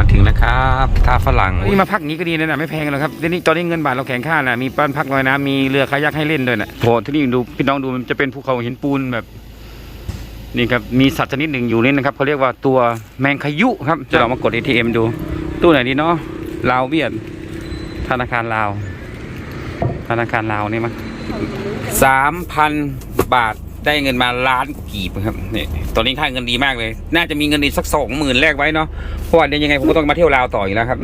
มาถึงแล้วครับท่าฝรั่งนี่มาพักอย่างนี้ก็ดีนะน่ะไม่แพงหรอกครับเดี๋ยวนี้ตอนนี้เงินบาทเราแข็งค่าน่ะมีบ้านพักลอยน้ำมีเรือคายักให้เล่นด้วยน่ะโหที่นี่ดูพี่น้องดูมันจะเป็นภูเขาหินปูนแบบนี่ครับมีสัตว์ชนิดหนึ่งอยู่นี่นะครับเขาเรียกว่าตัวแมงขยุครับจะลองมากด ATM ดู ตู้ไหนดีเนาะลาวเวียดธนาคารลาว ธนาคารลาวนี่มั้งสามพันบาท ได้เงินมาล้านกีบครับนี่ตอนนี้ค่าเงินดีมากเลย น่าจะมีเงินอีกสักสองหมื่นแลกไว้เนาะเพราะว่าเดี๋ยวยังไงผมก็ต้องมาเที่ยวลาวต่ออยู่แล้วครับ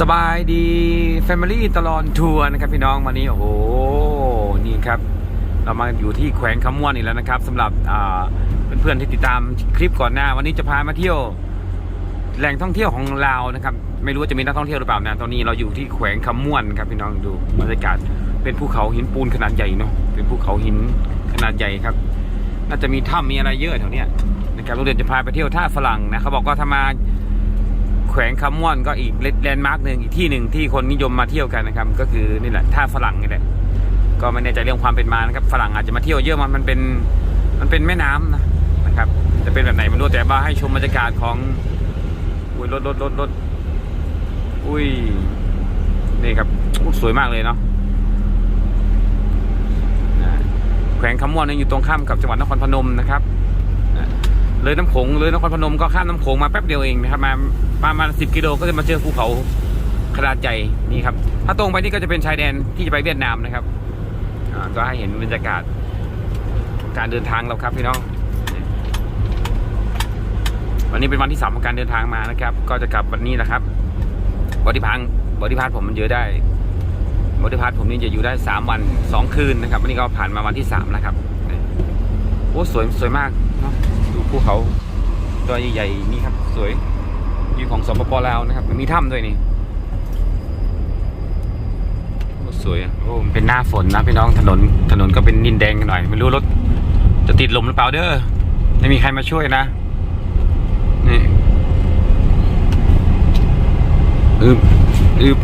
สบายดี Family ตลอดทัวร์นะครับพี่น้องวันนี้โอ้โหนี่ครับ เรามาอยู่ที่แขวงคำม่วนอีกแล้วนะครับสำหรับอ่าเพื่อนๆที่ติดตามคลิปก่อนหน้า วันนี้จะพามาเที่ยวแหล่งท่องเที่ยวของลาวนะครับ ไม่รู้ว่าจะมีนักท่องเที่ยวหรือเปล่านะตอนนี้เราอยู่ที่แขวงคำม่วนครับพี่น้องดูบรรยากาศเป็นภูเขาหินปูนขนาดใหญ่เนาะเป็นภูเขาหินขนาดใหญ่ครับ น่าจะมีถ้ำมีอะไรเยอะแถวเนี้ยนะครับโรงเรียนจะพาไปเที่ยวท่าฝรั่งนะเขาบอกว่าถ้ามาแขวงคำม่วนก็อีกแลนด์มาร์กหนึ่งอีกที่หนึ่งที่คนนิยมมาเที่ยวกันนะครับ ก็คือนี่แหละท่าฝรั่งนี่แหละก็ไม่แน่ใจเรื่องความเป็นมานะครับฝรั่งอาจจะมาเที่ยวเยอะมันมันเป็นมันเป็นแม่น้ำนะนะครับจะเป็นแบบไหนไม่รู้แต่ว่าให้ชมบรรยากาศของอุ้ยรถรถรถรถ อุ้ย นี่ครับสวยมากเลยเนาะแขวงคำม่วนนี่อยู่ตรงข้ามกับจังหวัดนครพนมนะครับเลยน้ำโขงเลยนครพนมก็ข้ามน้ำโขงมาแป๊บเดียวเองนะครับมาประมาณสิบกิโลก็จะมาเจอภูเขาขนาดใหญ่นี่ครับ ถ้าตรงไปนี่ก็จะเป็นชายแดนที่จะไปเวียดนามนะครับก็ให้เห็นบรรยากาศการเดินทางเราครับพี่น้อง วันนี้เป็นวันที่สามของการเดินทางมานะครับ ก็จะกลับวันนี้นะครับ บอดี้พังบอดี้พาร์ทผมมันเยอะได้บอดี้พาร์ทผมนี่จะอยู่ได้สามวันสองคืนนะครับวันนี้ก็ผ่านมาวันที่สามแล้วครับโอ้สวยสวยมากเนาะดูภูเขาตัวใหญ่ๆนี่ครับสวยอยู่ของสปปลาวนะครับมีถ้ำด้วยนี่โอ้สวยโอ้เป็นหน้าฝนนะพี่น้องถนนถนนก็เป็นนินแดงกันหน่อย ไม่รู้รถจะติดลมหรือเปล่าเด้อไม่มีใครมาช่วยนะนี่ อึบอึบ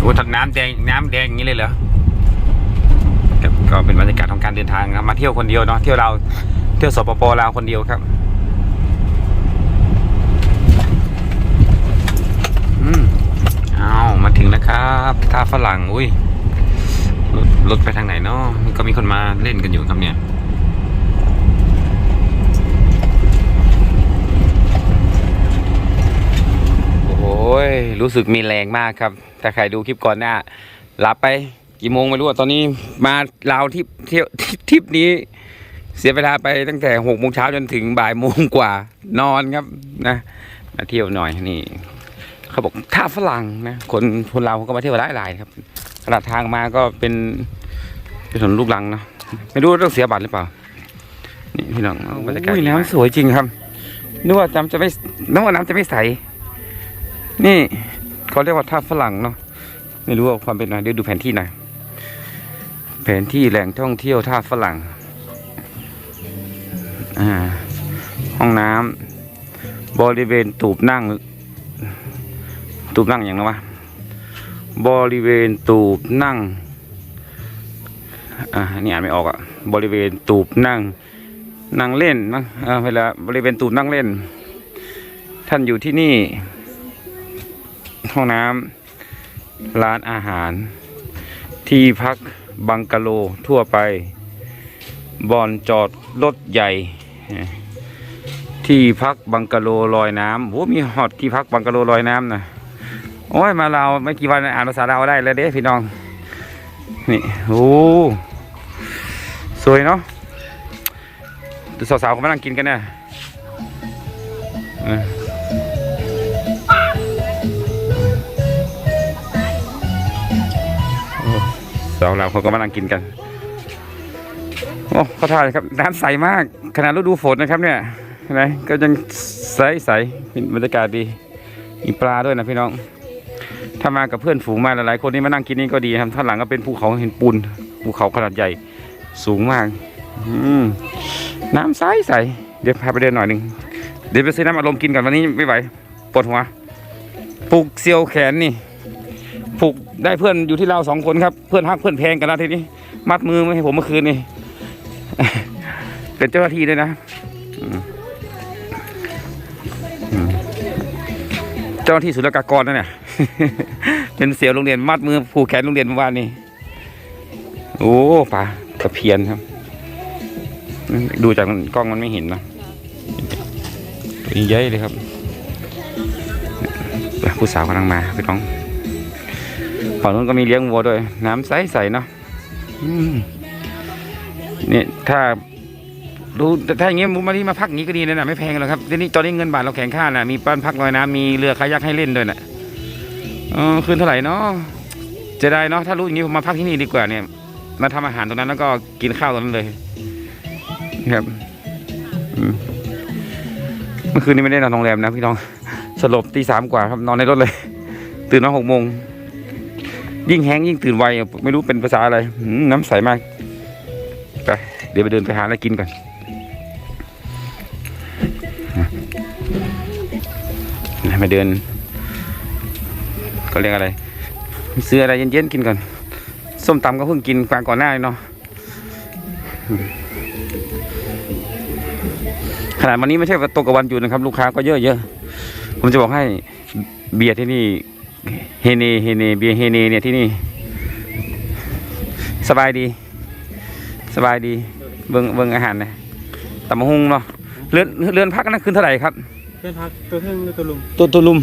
โอ้ถัดน้ำแดงน้ำแดงอย่างนี้เลยเหรอก็เป็นบรรยากาศของการเดินทางครับมาเที่ยวคนเดียวเนาะเที่ยวเราเที่ยวสปปลาวคนเดียวครับอืมเอามาถึงแล้วครับท่าฝรั่งอุ้ยรถไปทางไหนเนาะก็มีคนมาเล่นกันอยู่ครับเนี่ย ยรู้สึกมีแรงมากครับ ถ้าใครดูคลิปก่อนหน้าหลับไปกี่โมงไม่รู้อะตอนนี้มาลาวที่เที่ยวทริปนี้ เสียเวลาไปตั้งแต่หกโมงเช้าจนถึงบ่ายโมงกว่านอนครับนะมาเที่ยวหน่อยนี่เขาบอกท่าฝรั่งนะคนคนเราวเขาก็มาเที่ยวหลายหลายๆครับขนาดทางมาก็เป็นเป็นถนนลูกรังเนาะไม่รู้ต้องเสียบัตรหรือเปล่านี่พี่น้องบรรยากาศน้ำสวยจริงครับนึกว่าน้ำจะไม่นึกว่าน้ำจะไม่ใส นี่เขาเรียกว่าท่าฝรั่งเนาะไม่รู้ว่าความเป็นมาเดี๋ยวดูแผนที่หน่อยแผนที่แหล่งท่องเที่ยวท่าฝรั่งอ่าห้องน้ำบริเวณตูบนั่ง ตูบนั่งอย่างไรวะบริเวณตูบนั่งอ่านี่อ่านไม่ออกอะบริเวณตูบนั่งนั่งเล่นนะเวลาบริเวณตูบนั่งเล่น ท่านอยู่ที่นี่ ห้องน้ำร้านอาหาร ที่พักบังกะโลทั่วไป บอนจอดรถใหญ่ ที่พักบังกะโลลอยน้ำโอ้มีฮอตที่พักบังกะโลลอยน้ำนะโอ้ยมาเราไม่กี่วันอ่านภาษาเราได้แล้วเด้พี่น้อง นี่โอ้สวยเนาะสาวๆเขามานั่งกินกันเนี่ย สาวเราวเขาก็มานั่งกินกัน โอ้เขาถ่ายครับน้ำใสมากขนาดฤดูฝนนะครับเนี่ยเห็นไหมก็ยังใสใสบรรยากาศดีมีปลาด้วยนะพี่น้อง ถ้ามากับเพื่อนฝูงมาหลายๆคนนี่มานั่งกินนี่ก็ดีครับท่านหลังก็เป็นภูเขาเห็นปูนภูเขาขนาดใหญ่สูงมากน้ำใสใสเดี๋ยวพาไปเดินหน่อยหนึ่งเดี๋ยวไปซื้อน้ำอารมณ์กินก่อนวันนี้ไม่ไหวปวดหัวปลูกเซียวแขนนี่ ผูกได้เพื่อนอยู่ที่เราสองคนครับ เพื่อนฮักเพื่อนแพงกันนะทีนี้ มัดมือไม่ให้ผมเมื่อคืนนี่เป็นเจ้าหน้าที่ด้วยนะเจ้าหน้าที่ศุลกากรนั่นเนี่ยเป็นเสียวโรงเรียนมัดมือผูกแขนโรงเรียนเมื่อวานนี้โอ้ปลาตะเพียนครับ ดูจากกล้องมันไม่เห็นนะตัวใหญ่เลยครับผู้สาวกำลังมาพี่น้อง ฝั่งนู้นก็มีเลี้ยงวัวด้วย น้ำใสๆเนาะนี่ถ้าดูถ้าอย่างเงี้ยมุมาที่มาพักอย่างงี้ก็ดีนะนะไม่แพงหรอกครับเดี๋ยวนี้ตอนนี้เงินบาทเราแข็งค่านะมีบ้านพักลอยน้ำมีเรือคายักให้เล่นด้วยนะออคืนเท่าไหร่เนาะจะได้เนาะถ้ารู้อย่างงี้ผมมาพักที่นี่ดีกว่าเนี่ย มาทำอาหารตรงนั้นแล้วก็กินข้าวตรงนั้นเลยครับเมื่อคืนนี้ไม่ได้นอนโรงแรมนะพี่น้องสลบตีสามกว่าครับนอนในรถเลย ตื่นมาหกโมง ยิ่งแห้งยิ่งตื่นไวอะไม่รู้เป็นภาษาอะไรน้ำใสมากไปเดี๋ยวไปเดินไปหาอะไรกินก่อนมาเดินเขาเรียกอะไรซื้ออะไรเย็นๆกินก่อนส้มตำก็เพิ่งกินกลางก่อนหน้าเลยเนาะขนาดวันนี้ไม่ใช่ตกกับวันหยุดนะครับ ลูกค้าก็เยอะเยอะๆผมจะบอกให้เบียร์ที่นี่ เฮเนเฮเนเบียร์เฮเนเนี่ยที่นี่ สบายดี สบายดี เบิ่งเบิ่งอาหารนะตำมะฮุงเนาะเรือนเรือนพักนั่นคืนเท่าไหร่ครับเพื่อนพักตัวเพิ่งหรือตัวลุมตัวตัวลุม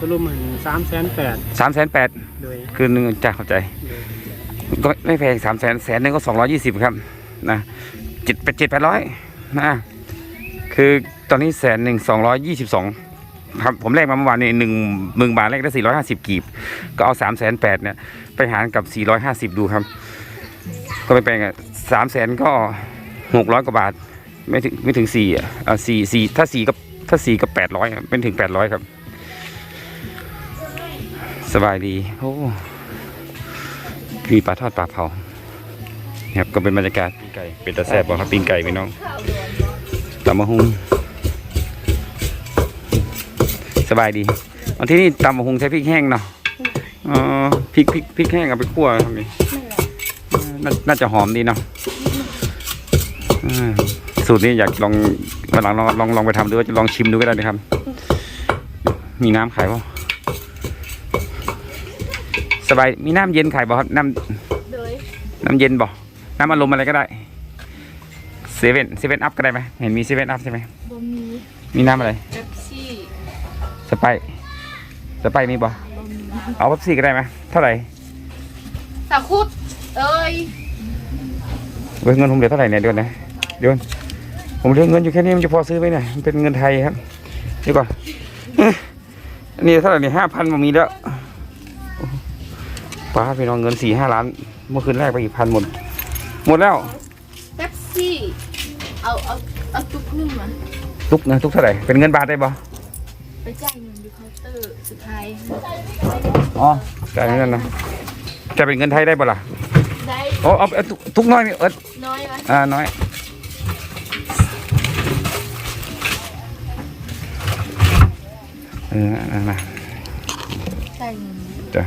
ตัวลุมเหมือนสามแสนแปดสามแสนแปดโดยคืนหนึ่งจ้าเข้าใจโดยก็ไม่แพงสามแสนแสนหนึ่งก็สองร้อยี่สิบครับนะเจ็ดแปดเจ็ดแปดร้อยนะคือตอนนี้แสนหนึ่งสองร้อยยี่สิบสอง ครับผมแลกมาเมื่อวานนี้หนึ่งหมื่นบาทแรกได้สี่ร้อยห้าสิบกีบ ก็เอาสามแสนแปดเนี่ยไปหารกับสี่ร้อยห้าสิบดูครับ ก็ไปแปลงอะสามแสนก็หกร้อยกว่าบาท ไม่ถึงไม่ถึงสี่อะเอาสี่สี่ถ้าสี่ก็ถ้าสี่ก็แปดร้อยเป็นถึงแปดร้อยครับ สบายดีโอ้มีปลาทอดปลาเผาครับก็เป็นบรรยากาศปิ้งไก่เป็นตาแซ่บบ่ครับปิ้งไก่พี่น้องตำมะฮุง สบายดีวันที่นี่ตำมะฮุงใช้พริกแห้งเนาะอ๋อพริกพริกพริกแห้งเอาไปคั่วทำนี่นาน่าจะหอมดีเนาะอืมสูตรนี้อยากลองวันหลังลองลองลองไปทำดูว่าจะลองชิมดูก็ได้นะครับ มีน้ำขายป่ะสบายมีน้ำเย็นขายบ่ครับน้ำโดยน้ำเย็นบ่น้ำอารมณ์อะไรก็ได้เซเว่นเซเว่นอัพก็ได้ไหมเห็นมีเซเว่นอัพใช่ไหมบะหมี่มีน้ำอะไรเป๊ปซี่ สไปร์สไปร์มีบ่บะหมี่เอาเป๊ปซี่ก็ได้ไหมเท่าไหร่สาคุดเอ้ยเว้ยเงินผมเหลือเท่าไหร่เนี่ยเดี๋ยวนะเดี๋ยวผมเหลือเงินอยู่แค่นี้มันจะพอซื้อไหมเนี่ยมันเป็นเงินไทยครับเดี๋ยวก่อนเอ๊ะอันนี้เท่าไหร่เนี่ยห้าพันผมมีแล้วป้าพี่น้องเงินสี่ห้าล้าน เมื่อคืนแรกไปอีกพันหมด หมดแล้วเป๊ปซี่เอาเอาเอาทุกหนึ่งมาทุกนะทุกเท่าไหร่เป็นเงินบาทได้บ่ ไปจ่ายเงินที่เคาน์เตอร์สุดท้ายอ๋อจ่ายเงินนะจะเป็นเงินไทยได้บ่ล่ะได้โอ้เอาเอาทุกทุกน้อยนี่เอิดน้อยไหมอ่าน้อยเออนั่นนะจ่ายเงินจะ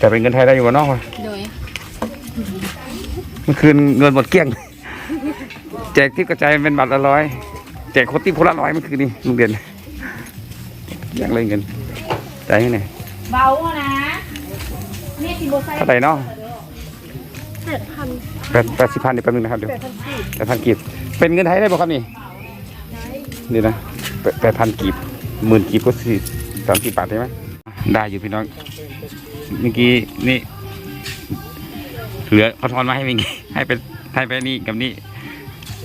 จะเป็นเงินไทยได้อยู่บ่เน้องวะโดยเมื่อคืนเงินหมดเกลี้ยง แจกทิปกระจายเป็นบาทละร้อยแจกโคตรทิปคนละร้อยเมื่อคืนนี้ลุงเด่น อยากเลยเงินจ่ายให้หน่อยเบานะเนี่ยที่โบไซเท่าไหร่เนาะแปดพันแปดแปดสิบพันเดี๋ยวแป๊บนึงนะครับเดี๋ยวแปดพันสี่แปดพันกีบเป็นเงินไทยได้ป่ะครับนี่นี่นะแปดพันกีบหมื่นกีบก็สี่สามสิบบาทใช่ไหมได้อยู่พี่น้องเมื่อกี้นี่เหลือเขาทอนมาให้เมื่อกี้ให้ไปให้ไปนี่กับนี่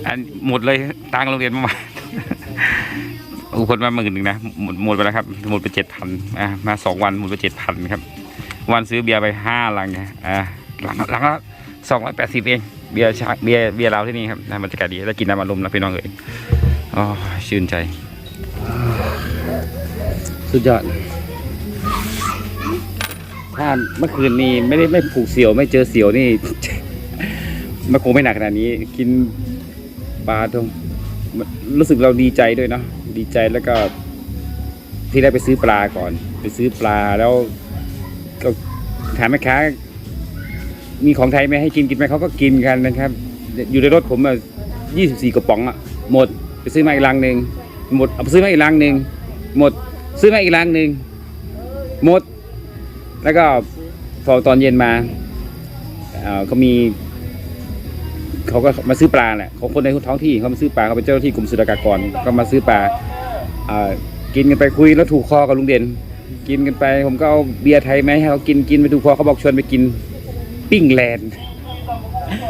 อันหมดเลยตังค์โรงเรียนมาอุ คนมาหมื่นหนึ่งนะหมดหมดไปแล้วครับหมดไปเจ็ดพันอะมาสองวันหมดไปเจ็ดพันครับ วันซื้อเบียร์ไปห้าลังอ่าหลังหลังละสองร้อยแปดสิบเองเบียร์ชาเบียร์เบียร์เราที่นี่ครับนะบรรยากาศดีแล้วกินน้ำอารมณ์แล้วพี่น้องเอ๋ยอ๋อชื่นใจ สุดยอดถ้าเมื่อคืนนี้ไม่ได้ไม่ผูกเสียวไม่เจอเสียวนี่ มันคงไม่หนักขนาดนี้ กินปลาทงรู้สึกเราดีใจด้วยเนาะ ดีใจแล้วก็ที่ได้ไปซื้อปลาก่อน ไปซื้อปลาแล้วก็ถามแม่ค้า มีของไทยไหมให้กินกินไหมเขาก็กินกันนะครับ อยู่ในรถผมอะยี่สิบสี่กระป๋องอะหมดไปซื้อมาอีกลังหนึ่งหมดเอาไปซื้อมาอีกลังหนึ่งหมดซื้อมาอีกลังหนึ่งหมด แล้วก็พอตอนเย็นมาเขามี เขาก็มาซื้อปลาแหละของคนในท้องที่เขามาซื้อปลาเขาเป็นเจ้าหน้าที่กรมศุลกากรก็มาซื้อปลาอ่ากินกันไปคุยแล้วถูกคอกับลุงเด่น กินกันไป ผมก็เอาเบียร์ไทยไหมให้เขากินกินไปถูกคอเขาบอกชวนไปกินปิ้งแลนด์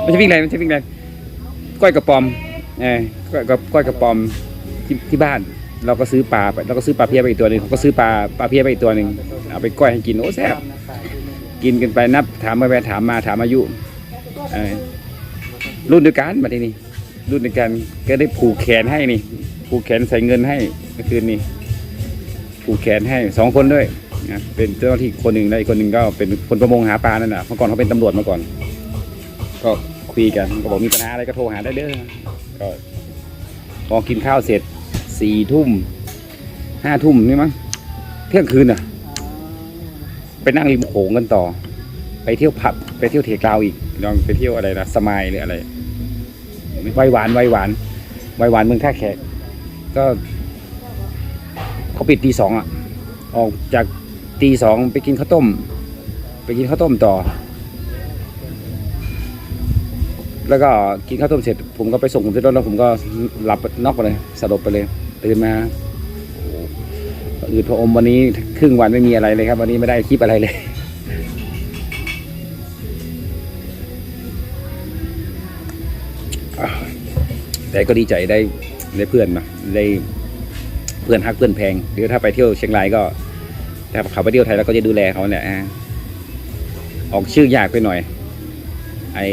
ไม่ใช่ปิ้งแลนด์ไม่ใช่ปิ้งแลนด์ก้อยกระปอมเออก้อยกระก้อยกระปอมที่ที่บ้าน เราก็ซื้อปลาไปเราก็ซื้อปลาเพี้ยไปอีกตัวหนึ่งเขาก็ซื้อปลาปลาเพี้ยไปอีกตัวหนึ่งเอาไปก้อยให้กินโอ้แซ่บกินกันไปนับถามมาไปถามมาถามอายุเออ รุ่นเดียวกันมาทีนี้รุ่นเดียวกันก็ได้ผูกแขนให้นี่ ผูกแขนใส่เงินให้เมื่อคืนนี้ผูกแขนให้สองคนด้วยนะเป็นเจ้าหน้าที่คนหนึ่งแล้วอีกคนหนึ่งก็เป็นคนประมงหาปลานั่นแหละเมื่อก่อนเขาเป็นตำรวจมาก่อน ก็คุยกันก็บอกมีปัญหาอะไรก็โทรหาได้เด้อก็พอกินข้าวเสร็จสี่ทุ่มห้าทุ่มนี่มั้งเที่ยงคืนอะ ไปนั่งริมโขงกันต่อ ไปเที่ยวผับไปเที่ยวเทกราวอีกลองไปเที่ยวอะไรนะสมายหรืออะไรไวหวานไวหวานไวหวานเมืองท่าแขกก็เขาปิดตีสองอะ ออกจากตีสองไปกินข้าวต้ม ไปกินข้าวต้มต่อ แล้วก็กินข้าวต้มเสร็จ ผมก็ไปส่งผมที่รถแล้วผมก็หลับนอกไปเลยสลบไปเลยตื่นมาโอ้โหอืดพระอมวันนี้ครึ่งวันไม่มีอะไรเลยครับ วันนี้ไม่ได้คลิปอะไรเลย แต่ก็ดีใจได้ได้เพื่อนมาได้เพื่อนฮักเพื่อนแพงเดี๋ยวถ้าไปเที่ยวเชียงรายก็ถ้าเขาไปเที่ยวไทยเราก็จะดูแลเขาเนี่ยอะออกชื่อยากไปหน่อย ไอ้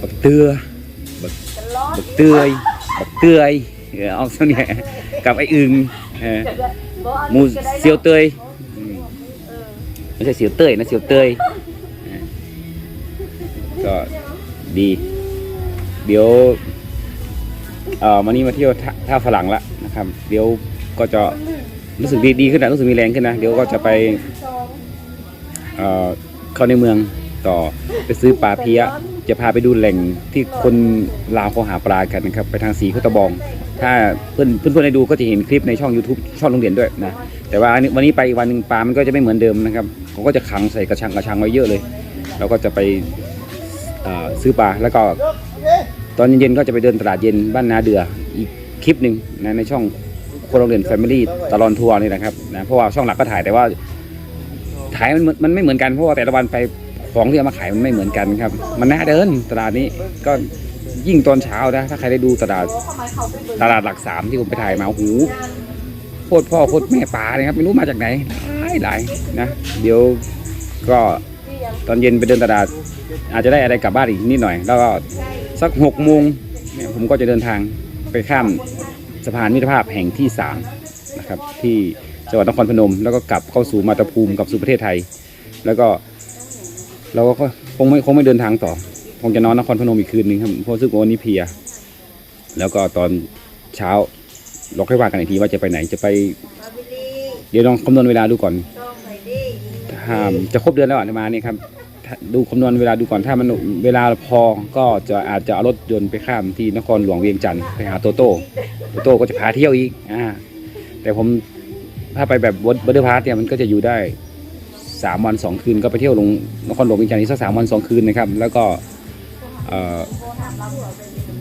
บักเตือบักบักเตือยบักเตือยเออออกส่วนเนี่ยกับไอ้อึงมูเซียวเตยอืมไม่ใช่เสียวเตยนะเสียวเตยเออก็ดี เดี๋ยว เอ่อวันนี้มาเที่ยวท่าฝรั่งละนะครับ เดี๋ยวก็จะรู้สึกดีดีขึ้นนะรู้สึกมีแรงขึ้นนะเดี๋ยวก็จะไปเอ่อเข้าในเมืองต่อไปซื้อปลาเพี้ยจะพาไปดูแหล่งที่คนลาวเขาหาปลากันนะครับไปทางสีข้าวตะบอง ถ้าเพื่อนเพื่อนเพื่อนได้ดูก็จะเห็นคลิปในช่อง YouTube ช่องโรงเรียนด้วยนะแต่ว่าวันนี้ไปอีกวันหนึ่งปลามันก็จะไม่เหมือนเดิมนะครับเขาก็จะขังใส่กระชังกระชังไว้เยอะเลย เราก็จะไปซื้อปลาแล้วก็ ตอนเย็นๆก็จะไปเดินตลาดเย็นบ้านนาเดืออีกคลิปหนึ่งนะในช่องคนโรงเรียนแฟมิลี่ตลอนทัวร์นี่นะครับนะเพราะว่าช่องหลักก็ถ่ายแต่ว่าถ่ายมันมันไม่เหมือนกันเพราะว่าแต่ละวันไปของที่เอามาขายมันไม่เหมือนกันครับ มันน่าเดินตลาดนี้ก็ยิ่งตอนเช้านะถ้าใครได้ดูตลาดตลาดหลักสามที่ผมไปถ่ายมาโอ้โหโคตรพ่อโคตรแม่ปลาเลยครับไม่รู้มาจากไหนหลายหลายนะเดี๋ยวก็ตอนเย็นไปเดินตลาด อาจจะได้อะไรกลับบ้านอีกนิดหน่อย แล้วก็ สักหกโมงเนี่ยผมก็จะเดินทางไปข้ามสะพานมิตรภาพแห่งที่สามนะครับที่จังหวัดนครพนม แล้วก็กลับเข้าสู่มาตาภูมิกับสู่ประเทศไทย แล้วก็เราก็คงไม่คงไม่เดินทางต่อคงจะนอนนครพนมอีกคืนนึงครับเพราะรู้สึกว่าวันนี้เพีย แล้วก็ตอนเช้าเราค่อยว่ากันอีกทีว่าจะไปไหนจะไป เดี๋ยวลองคำนวณเวลาดูก่อนถ้าจะครบเดือนแล้วอะมาเนี่ยครับ ดูคำนวณเวลาดูก่อนถ้ามันเวลาพอก็จะอาจจะเอารถยนต์ไปข้ามที่นครหลวงเวียงจันทร์ไปหาโตโต้โตโต้ก็จะพาเที่ยวอีกอ่าแต่ผมถ้าไปแบบบัตเดอร์พาร์ทเนี่ยมันก็จะอยู่ได้สามวันสองคืนก็ไปเที่ยวลงนครหลวงเวียงจันทร์อีกสักสามวันสองคืนนะครับ แล้วก็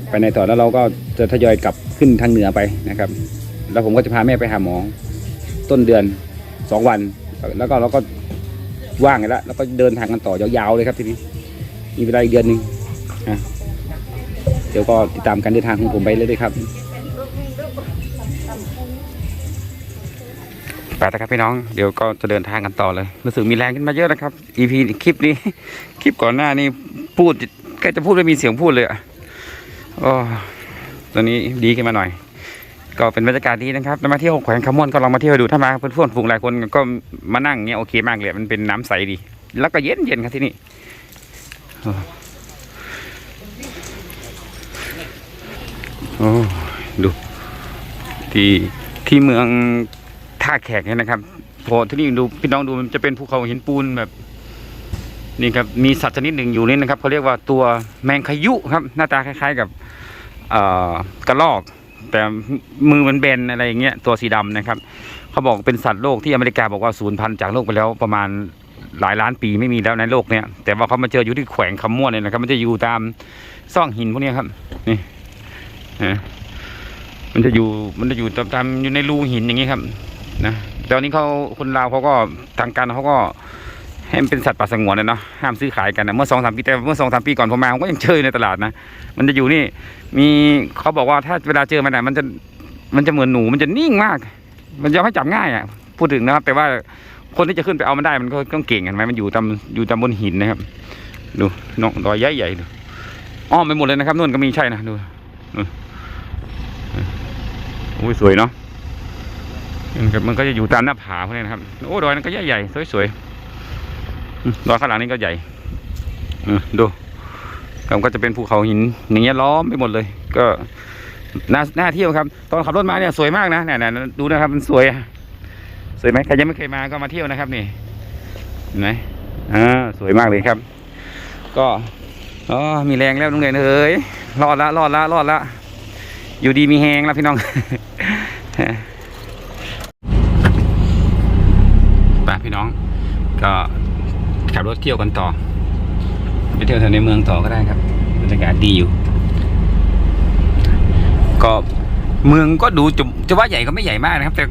ไปในต่อแล้วเราก็จะทยอยกลับขึ้นทางเหนือไปนะครับ แล้วผมก็จะพาแม่ไปหาหมอต้นเดือนสองวัน แล้วก็เราก็ ว่างแล้วแล้วก็เดินทางกันต่อยาวๆเลยครับทีนี้มีเวลาอีกเดือนหนึ่งเดี๋ยวก็ติดตามการเดินทางของผมไปเลยๆครับไปแล้วครับพี่น้องเดี๋ยวก็จะเดินทางกันต่อเลยรู้สึกมีแรงขึ้นมาเยอะนะครับ EP คลิปนี้ คลิปก่อนหน้านี้พูดแค่จะพูดไม่มีเสียงพูดเลยอะโอ้ตอนนี้ดีขึ้นมาหน่อย ก็เป็นบรรยากาศดีนะครับแล้วมาเที่ยวแขวงขมวนก็ลองมาเที่ยวดูถ้ามาเพื่อนเพื่อนฝูงหลายคนก็มานั่งเงี้ยโอเคมากเลยมันเป็นน้ำใสดี แล้วก็เย็นเย็นครับที่นี่โอ้ดูที่ที่เมืองท่าแขกเนี่ยนะครับพอที่นี่ดูพี่น้องดูมันจะเป็นภูเขาหินปูนแบบนี่ครับมีสัตว์ชนิดหนึ่งอยู่นี่นะครับเขาเรียกว่าตัวแมงขยุครับ หน้าตาคล้าย ๆกับกระรอก แต่มือมันเบนอะไรอย่างเงี้ยตัวสีดำนะครับเขาบอกเป็นสัตว์โลกที่อเมริกาบอกว่าศูนย์พันธุ์จากโลกไปแล้วประมาณหลายล้านปีไม่มีแล้วในโลกเนี้ยแต่ว่าเขามาเจออยู่ที่แขวงคำม่วนเนี่ยนะครับ มันจะอยู่ตามซ่องหินพวกนี้ครับนี่นะมันจะอยู่มันจะอยู่ตามตามอยู่ในรูหินอย่างงี้ครับนะตอนนี้เขาคนลาวเขาก็ทางการเขาก็ ให้มันเป็นสัตว์ป่าสงวนนะเนาะห้ามซื้อขายกันนะเมื่อสองสามปีแต่เมื่อสองสามปีก่อนผมมาผมก็ยังเจอในตลาดนะ มันจะอยู่นี่ มีเขาบอกว่าถ้าเวลาเจอมันน่ะมันจะมันจะเหมือนหนูมันจะนิ่งมาก มันจะไม่จับง่ายอะพูดถึงนะครับ แต่ว่าคนที่จะขึ้นไปเอามันได้มันก็ต้องเก่งเห็นไหมมันอยู่ตามอยู่ตามบนหินนะครับ ดูน้องดอยใหญ่ๆดูอ้อมไปหมดเลยนะครับนู่นก็มีใช่นะดูนู่นโอ้ยสวยเนาะมันก็จะอยู่ตามหน้าผาพวกนี้นะครับโอ้ดอยนั้นก็ใหญ่ๆสวยๆ ดอยข้างหลังนี่ก็ใหญ่อืมดูครับก็จะเป็นภูเขาหินอย่างเงี้ยล้อมไปหมดเลย ก็น่าน่าเที่ยวครับ ตอนขับรถมาเนี่ยสวยมากนะเนี่ยดูนะครับมันสวยอะสวยไหมใครยังไม่เคยมาก็มาเที่ยวนะครับนี่เห็นไหมอ่าสวยมากเลยครับ ก็อ๋อมีแรงแล้วลุงเด่นเอ้ยรอดละรอดละรอดละอยู่ดีมีแหงแล้วพี่น้องไปพี่น้อง ก็ ขับรถเที่ยวกันต่อ ไปเที่ยวแถวในเมืองต่อก็ได้ครับบรรยากาศดีอยู่ ก็เมืองก็ดูจะจะว่าใหญ่ก็ไม่ใหญ่มากนะครับ แต่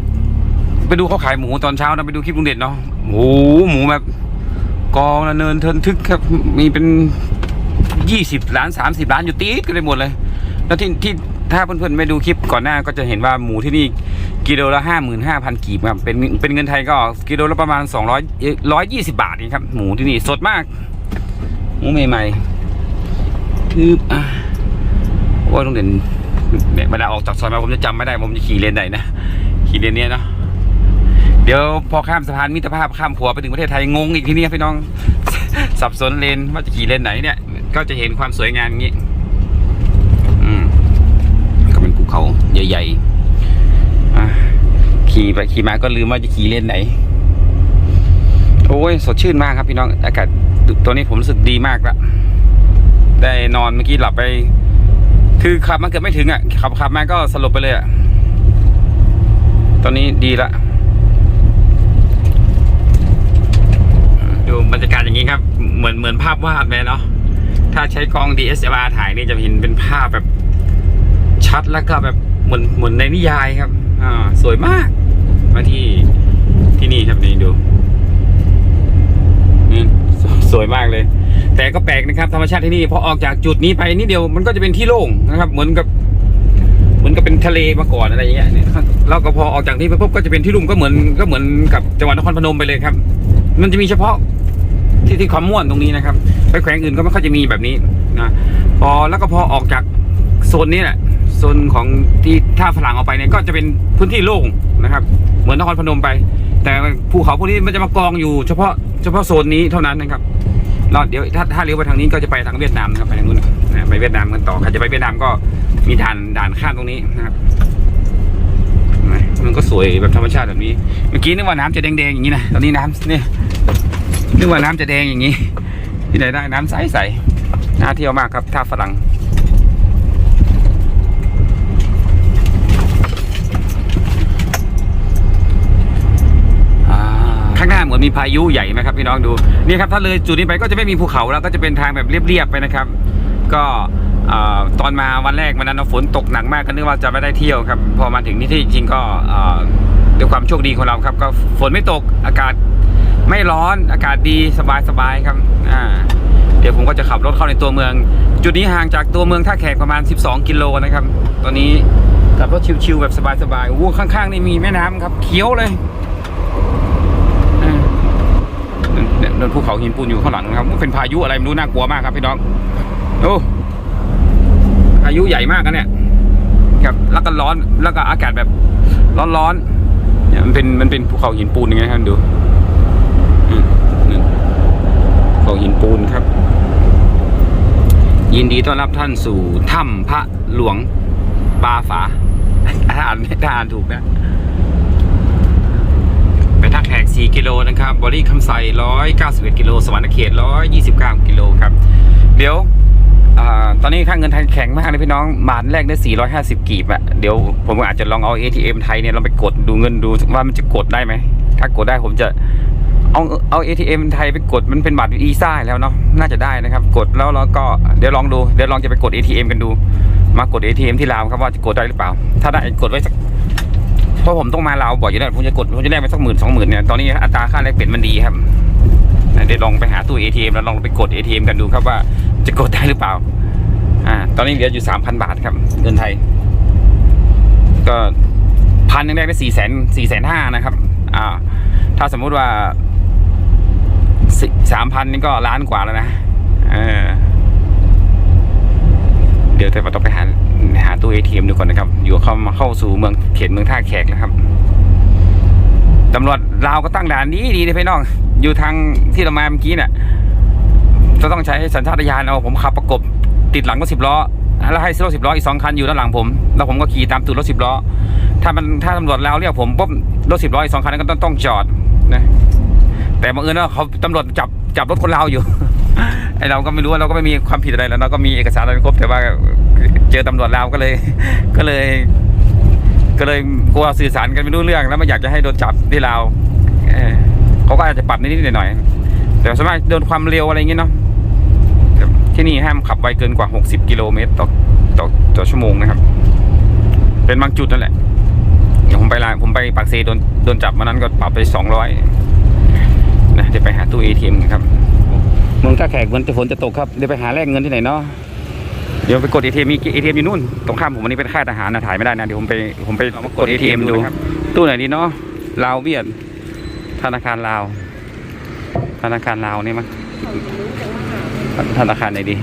ไปดูเขาขายหมูตอนเช้านะไปดูคลิปลุงเด่นเนาะโอ้หหมูแบบกองละเนินเทินทึกครับ มีเป็นยี่สิบล้านสามสิบล้านอยู่ตีดกันเลยหมดเลย แล้วที่ที่ถ้าเพื่อนๆไม่ดูคลิปก่อนหน้าก็จะเห็นว่าหมูที่นี่ กิโลละห้าหมื่นห้าพันกีบครับเป็นเป็นเงินไทยก็กิโลละประมาณสองร้อยร้อยยี่สิบาทนี่ครับหมูที่นี่สดมากหมูใหม่ๆคืออะโอ้ยลุงเด่นเวลาออกจากซอยมาผมจะจำไม่ได้ผมจะขี่เลนไหนนะขี่เลนเนี้ยเนาะเดี๋ยวพอข้ามสะพานมิตรภาพข้ามขัวไปถึงประเทศไทยงงอีกทีนี้พี่น้องสับสนเลนว่าจะขี่เลนไหนเนี่ยก็จะเห็นความสวยงามอย่างนี้ อืมก็เป็นภูเขาใหญ่ ๆ ขี่ไปขี่มาก็ลืมว่าจะขี่เล่นไหน โอ้ยสดชื่นมากครับพี่น้องอากาศตัวนี้ผมรู้สึกดีมากละได้นอนเมื่อกี้หลับไป คือขับมาเกือบไม่ถึงอะขับขับมาก็สลบไปเลยอะตอนนี้ดีละดูบรรยากาศอย่างนี้ครับ เหมือนเหมือนภาพวาดเลยเนาะถ้าใช้กล้อง DSLR ถ่ายนี่จะเห็นเป็นภาพแบบชัดแล้วก็แบบเหมือนเหมือนในนิยายครับ อ่า สวยมาก มาที่ที่นี่ครับนี่ดูสสวยมากเลย แต่ก็แปลกนะครับธรรมชาติที่นี่พอออกจากจุดนี้ไปนิดเดียวมันก็จะเป็นที่โล่งนะครับ เหมือนกับ เหมือนกับเป็นทะเลมาก่อนอะไรอย่างเงี้ยเนี่ยแล้วก็พอออกจากที่ไปปุ๊บก็จะเป็นที่ลุ่มก็เหมือนก็เหมือนกับจังหวัดนครพนมไปเลยครับ มันจะมีเฉพาะที่ที่ความม่วนตรงนี้นะครับ ไปแขวงอื่นก็ไม่ค่อยจะมีแบบนี้นะพอแล้วก็พอออกจากโซนนี้แหละโซนของที่ท่าฝรั่งออกไปเนี่ยก็จะเป็นพื้นที่โล่ง นะครับ เหมือนนครพนมไป แต่ภูเขาพวกนี้มันจะมากองอยู่ เฉพาะเฉพาะโซนนี้เท่านั้นนะครับแล้วเดี๋ยวถ้าถ้าเลี้ยวไปทางนี้ก็จะไปทางเวียดนามนะครับไปทางนู้นนะไปเวียดนามกันต่อใครจะไปเวียดนามก็มีด่านด่านข้ามตรงนี้นะครับมันก็สวยแบบธรรมชาติแบบนี้ เมื่อกี้นึกว่าน้ำจะแดงๆอย่างนี้นะตอนนี้น้ำเนี่ยนึกว่าน้ำจะแดงอย่างนี้ ที่ไหนได้น้ำใสๆน่าเที่ยวมากครับท่าฝรั่ง ข้างหน้าเห มือนมีพายุใหญ่ไหมครับพี่น้องดูนี่ครับถ้าเลยจุดนี้ไปก็จะไม่มีภูเขาแล้วก็จะเป็นทางแบบเรียบๆไปนะครับ ก็ตอนมาวันแรกวันนั้นฝนตกหนักมากก็นึกว่าจะไม่ได้เที่ยวครับ พอมาถึงนี่ที่จริงก็ด้วยความโชคดีของเราครับ ก็ฝนไม่ตกอากาศไม่ร้อนอากาศดีสบายๆครับอ่าเดี๋ยวผมก็จะขับรถเข้าในตัวเมือง จุดนี้ห่างจากตัวเมืองท่าแขกประมาณ 12 กิโลนะครับ ตอนนี้ขับรถชิวๆแบบสบายๆโอ้ข้างๆนี่มีแม่น้ำครับเขียวเลย เนี่ย โดนภูเขาหินปูนอยู่ข้างหลังนะครับมันเป็นพายุอะไรไม่รู้น่ากลัวมากครับพี่น้องโอ้พายุใหญ่มากนะเนี่ยครับแล้วก็ร้อนแล้วก็อากาศแบบร้อนๆเนี่ยมันเป็นมันเป็นภูเขาหินปูนอย่างเงี้ยครับดูภูเขาหินปูนครับ ยินดีต้อนรับท่านสู่ถ้ำพระหลวงปาฝาถ้าอ่านถ้าอ่านถูกนะ ไปทักแขก4กิโลนะ ครับบริคำใส191กิโลสวรรณเขต129กิโลครับ เดี๋ยวอตอนนี้ค่าเงินไทยแข็งมากเลยพี่น้องบาทแรกได้ 450 กีบอะเดี๋ยวผมอาจจะลองเอา ATM ไทยเนี่ยลองไปกดดูเงินดูว่ามันจะกดได้ไหม ถ้ากดได้ผมจะเอาเอา ATM ไทยไปกดมันเป็นบัตรอีซ่าแล้วเนาะน่าจะได้นะครับ กดแล้วเราก็เดี๋ยวลองดูเดี๋ยวลองจะไปกด ATM กันดู มากด ATM ที่ลาวครับว่าจะกดได้หรือเปล่า ถ้าได้กดไว้สัก เพราะผมต้องมาลาวบ่อยอยู่แล้วผมจะกดผมจะได้ไปสักหมื่นสองหมื่นเนี่ยตอนนี้อัตราค่าแลกเปลี่ยนมันดีครับเดี๋ยวลองไปหาตู้ ATM แล้วลองไปกด ATM กันดูครับว่าจะกดได้หรือเปล่า อ่า ตอนนี้เหลืออยู่สามพันบาทครับเงินไทย ก็พันหนึงได้ไปสี่แสนสี่แสนห้านะครับ อ่า ถ้าสมมุติว่าสามพันนี่ก็ล้านกว่าแล้วนะ เออ เดี๋ยวแต่ว่าต้องไปหาหาตู้ ATM ดูก่อนนะครับ อยู่เข้ามาเข้าสู่เมืองเขตเมืองท่าแขกแล้วครับตำรวจลาวก็ตั้งด่านดีดีเลยพี่น้อง อยู่ทางที่เรามาเมื่อกี้เนี่ยจะต้องใช้สัญชาตญาณเอาผมขับประกบติดหลังรถสิบล้อแล้วให้รถสิบล้ออีกสองคันอยู่ด้านหลังผม แล้วผมก็ขี่ตามตูดรถสิบล้อ ถ้ามันถ้าตำรวจลาวเรียกผมปุ๊บรถสิบล้ออีกสองคันก็ต้องต้องจอดนะ แต่บังเอิญว่าเขาตำรวจจับจับรถคนลาวอยู่ ไอเราก็ไม่รู้เราก็ไม่มีความผิดอะไรแล้วเราก็มีเอกสารอะไรครบแต่ว่าเจอตำรวจลาวก็เลย ก็เลย ก็เลยกลัวสื่อสารกันไม่รู้เรื่องแล้วไม่อยากจะให้โดนจับที่ลาวเออเขาก็อาจจะปรับนิดๆหน่อยๆแต่ส่วนมากโดนความเร็วอะไรอย่างเงี้ยเนาะที่นี่ห้ามขับไวเกินกว่า 60 กิโลเมตรต่อต่อต่อชั่วโมงนะครับ เป็นบางจุดนั่นแหละอย่างผมไปลาผมไปปากเซโดนโดนจับมานั้นก็ปรับไป 200 นะเดี๋ยวไปหาตู้ ATM กันครับเมืองท่าแขกเหมือนจะฝนจะตกครับเดี๋ยวไปหาแลกเงินที่ไหนเนาะเดี๋ยวไปกด ATM มี ATM อยู่นู่นตรงข้ามผมวันนี้เป็นค่ายทหารนะถ่ายไม่ได้นะเดี๋ยวผมไปผมไปกด ATM ดูตู้ไหนดีเนาะลาวเวียดธนาคารลาว ธนาคารลาวนี่มั้งธนาคารไหนดี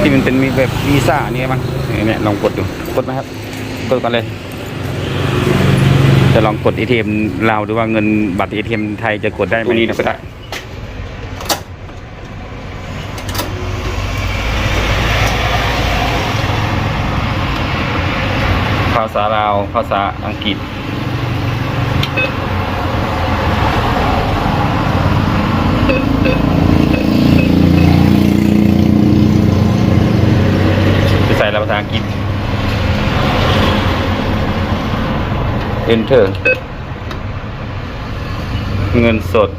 ที่มันเป็นมีแบบวีซ่านี่มั้งเนี่ยลองกดดูกดไหมครับกดกันเลย จะลองกด ATM ลาวดูว่าเงินบัตร ATM ไทยจะกดได้ไหมนี่ก็ได้ภาษาลาว ภาษาอังกฤษ จะใส่แล้วภาษาอังกฤษ enter เงินสด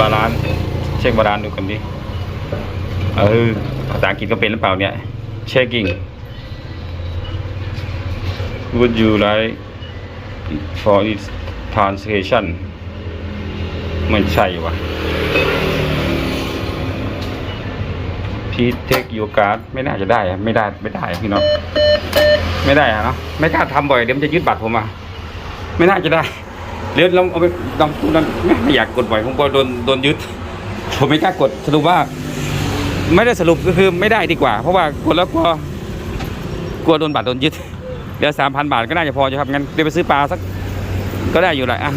บาลานเช็คบาลานดูกันดิ เออ ภาษาอังกฤษก็เป็นหรือเปล่าเนี่ย checking Would you like for its translation ไม่ใช่วะ Please take your card ไม่น่าจะได้อะไม่ได้ไม่ได้อะพี่น้องไม่ได้อะเนาะไม่กล้าทำบ่อยเดี๋ยวมันจะยึดบัตรผมมาไม่น่าจะได้เดี๋ยวลองเอาไปลองดูนั้นไม่ไม่อยากกดบ่อยผมกลัวโดนโดนยึด ผมไม่กล้ากดสรุปว่า ไม่ได้สรุปก็คือไม่ได้ดีกว่า เพราะว่ากดแล้วกลัวกลัวโดนบัตรโดนยึดเดี๋ยวสามพันบาทก็น่าจะพออยู่ครับงั้นเดี๋ยวไปซื้อปลาสักก็ได้อยู่แหละอะ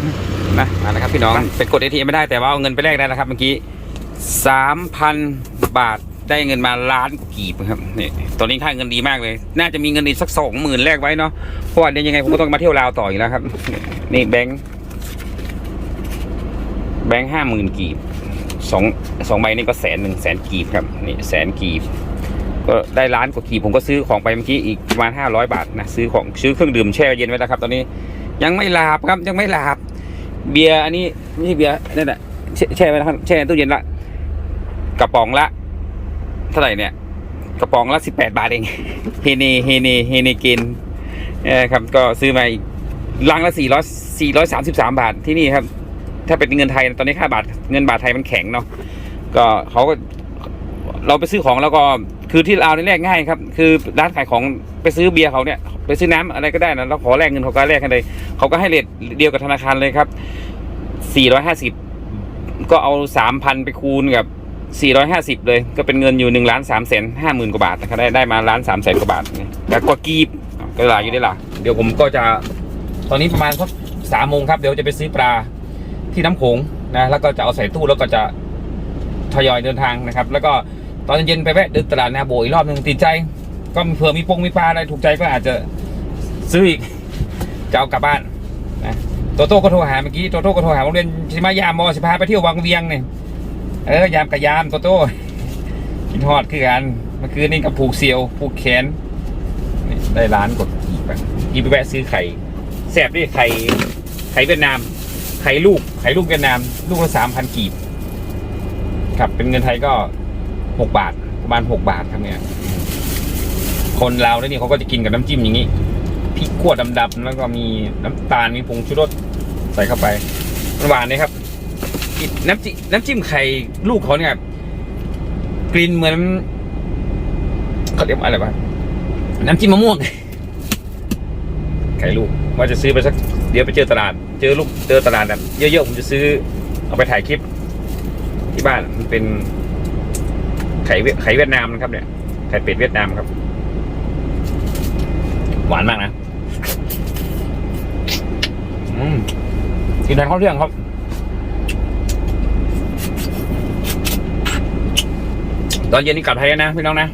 นะมานะครับพี่น้องไปกด ATM ไม่ได้แต่ว่าเอาเงินไปแลกได้นะครับเมื่อกี้สามพันบาท ได้เงินมาล้านกีบครับนี่ตอนนี้ค่าเงินดีมากเลย น่าจะมีเงินอีกสักสองหมื่นแลกไว้เนาะเพราะว่าเดี๋ยวยังไงผมก็ต้องมาเที่ยวลาวต่ออีกแล้วครับ นี่แบงค์แบงค์ห้าหมื่นกีบสองสองใบนี่ก็แสนหนึ่งแสนกีบครับนี่แสนกีบ ก็ได้ล้านกว่ากีบผมก็ซื้อของไปเมื่อกี้อีกประมาณห้าร้อยบาทนะซื้อของซื้อเครื่องดื่มแช่เย็นไว้แล้วครับ ตอนนี้ยังไม่หลาบครับยังไม่หลาบเบียร์อันนี้ไม่ใช่เบียร์นั่นแหละแช่ไว้แล้วครับแช่ในตู้เย็นละกระป๋องละ เท่าไหร่เนี่ย กระป๋องละสิบแปดบาทเองเฮเนเฮเนเฮเนเกนเออครับก็ซื้อมาอีกลังละสี่ร้อยสี่ร้อยสามสิบสามบาทที่นี่ครับ ถ้าเป็นเงินไทยตอนนี้ค่าบาทเงินบาทไทยมันแข็งเนาะก็เขาก็เราไปซื้อของแล้วก็คือที่ลาวนี่แลกง่ายครับ คือร้านขายของไปซื้อเบียร์เขาเนี่ยไปซื้อน้ำอะไรก็ได้นะเราขอแลกเงินเขาก็แลกกันเลยเขาก็ให้เรทเดียวกับธนาคารเลยครับ450ก็เอา3,000ไปคูณกับ 450 เลย ก็เป็นเงินอยู่1ล้าน3แสน5หมื่นกว่าบาทนะครับได้ได้มาล้าน3แสนกว่าบาทแต่กว่ากีบก็หลายอยู่ได้ล่ะ เดี๋ยวผมก็จะตอนนี้ประมาณสักสามโมงครับ เดี๋ยวจะไปซื้อปลาที่น้ำโขงนะแล้วก็จะเอาใส่ตู้แล้วก็จะทยอยเดินทางนะครับ แล้วก็ตอนเย็นๆไปแวะเดินตลาดนาโบอีกรอบหนึ่งติดใจ ก็เผื่อมีปงมีปลาอะไรถูกใจก็อาจจะซื้ออีกจะเอากลับบ้านนะโตโต้ก็โทรหาเมื่อกี้โตโต้ก็โทรหาโรงเรียนชิมายามมอสิพาไปเที่ยววังเวียงเนี่ย เออยามกับยามโตโต้กินทอดคือกันเมื่อคืนนี่ก็ผูกเซียวผูกแขนได้ร้านกดอีกไปอีไปแวะซื้อไข่แซ่บด้วยไข่ไข่เวียดนาม ไข่ลูกไข่ลูกเวียดนาม ลูกละสามพันกีบครับเป็นเงินไทยก็หกบาทประมาณหกบาทครับเนี่ยคนลาวนี่เขาก็จะกินกับน้ำจิ้มอย่างนี้พริกขั่วดำๆแล้วก็มีน้ำตาลมีผงชูรสใส่เข้าไปมันหวานเลยครับินน้ำจิ้มน้ำจิ้มไข่ลูกเขาเนี่ยกลิ่นเหมือนเขาเรียกว่าอะไรวะน้ำจิ้มมะม่วงไข่ลูกว่าจะซื้อไปสักเดี๋ยวไปเจอตลาด เจอลูกเจอตลาดแบบเยอะๆผมจะซื้อเอาไปถ่ายคลิป ที่บ้านมันเป็นไข่เวียไข่เวียดนามนะครับเนี่ยไข่เป็ดเวียดนามครับ หวานมากนะอืมกินทานข้าวเที่ยงครับ ตอนเย็นนี่กลับไทยแล้วนะพี่น้องนะ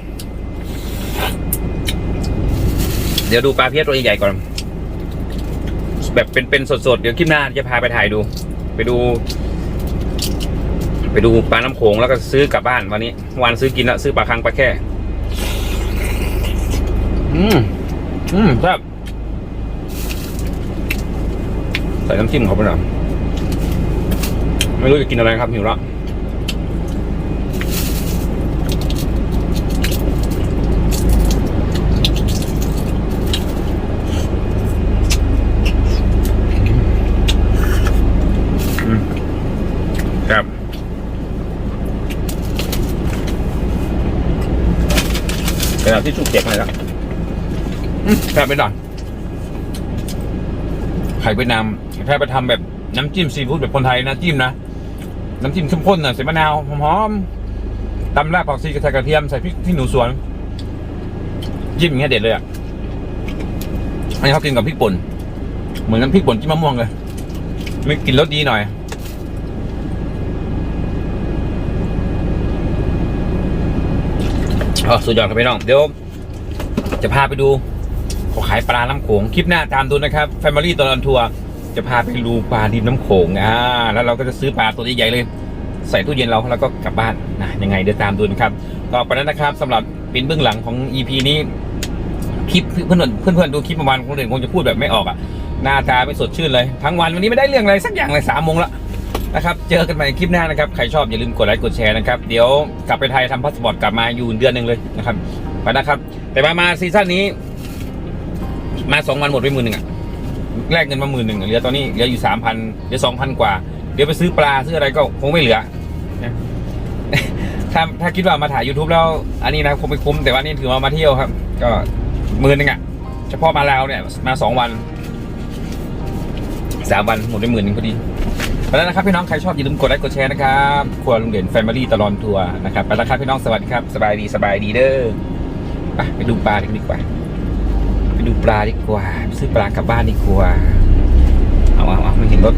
เดี๋ยวดูปลาเพี้ยตัวใหญ่ๆก่อน แบบเป็นเป็นสดๆ เดี๋ยวคลิปหน้าจะพาไปถ่ายดู ไปดู ไปดูปลาน้ำโขงแล้วก็ซื้อกลับบ้านวันนี้วานซื้อกินแล้วซื้อปลาคังปลาแค่ อืม อืมครับใส่น้ำจิ้มเขาไปหน่อยไม่รู้จะกินอะไรครับหิวแล้วอืมครับกระดาษ ที่ชุบเก็บอะไรแล้วอืมแซ่บไปหน่อยไข่เวียดนามแค่ไปทำแบบน้ำจิ้มซีฟู้ดแบบคนไทยนะจิ้มนะน้ำจิ้มเข้มข้นนะใส่มะนาวหอมๆตำรากผักชีกระเทียมกระเทียมใส่พริกที่หนูสวนจิ้มอย่างเงี้ยเด็ดเลยอะอันนี้เขากินกับพริกป่นเหมือนกันพริกป่นจิ้มมะม่วงเลยไม่กินรสดีหน่อย อ๋อสุดยอดครับพี่น้องเดี๋ยวจะพาไปดูเขาขายปลาน้ำโขงคลิปหน้าตามดูนะครับ Family ตลอดทัวร์จะพาไปดูปลาดิบน้ำโขงอ่าแล้วเราก็จะซื้อปลาตัวใหญ่ๆเลย ใส่ตู้เย็นเราแล้วก็กลับบ้านนะยังไงเดี๋ยวตามดูนะครับก็ไปนั้นนะครับสำหรับเป็นเบื้องหลังของ EP นี้คลิปเพื่อนๆเพื่อนๆดูคลิปประมาณคนอื่นคงจะพูดแบบไม่ออกอะหน้าตาไม่สดชื่นเลย ทั้งวันวันนี้ไม่ได้เรื่องอะไรสักอย่างเลยสามโมงละ นะครับ เจอกันใหม่คลิปหน้านะครับ ใครชอบอย่าลืมกดไลค์กดแชร์นะครับ เดี๋ยวกลับไปไทยทำพาสปอร์ตกลับมาอยู่เดือนหนึ่งเลยนะครับไปนะครับ แต่มามาซีซั่นนี้ มาสองวันหมดไปหมื่นหนึ่งอะแลกเงินมาหมื่นหนึ่งเหลือตอนนี้เหลืออยู่สามพันเหลือสองพันกว่า เดี๋ยวไปซื้อปลาซื้ออะไรก็คงไม่เหลือนะถ้าถ้าคิดว่ามาถ่าย YouTube แล้ว อันนี้นะคงไม่คุ้มแต่ว่านี่ถือว่ามาเที่ยวครับ ก็หมื่นหนึ่งอะเฉพาะมาลาวเนี่ย มาสองวันสามวันหมดไปหมื่นหนึ่งพอดี ไปแล้วนะครับพี่น้องใครชอบอย่าลืมกดไลค์กดแชร์นะครับครัวลุงเด่นแฟมิลี่ตลอดทัวร์นะครับไปแล้วครับพี่น้องสวัสดีครับสบายดีสบายดีเด้อไปไปดูปลาดีกว่า ไปดูปลาดีกว่า ซื้อปลากลับบ้านดีกว่า เอาเอาเอาไม่เห็นรถ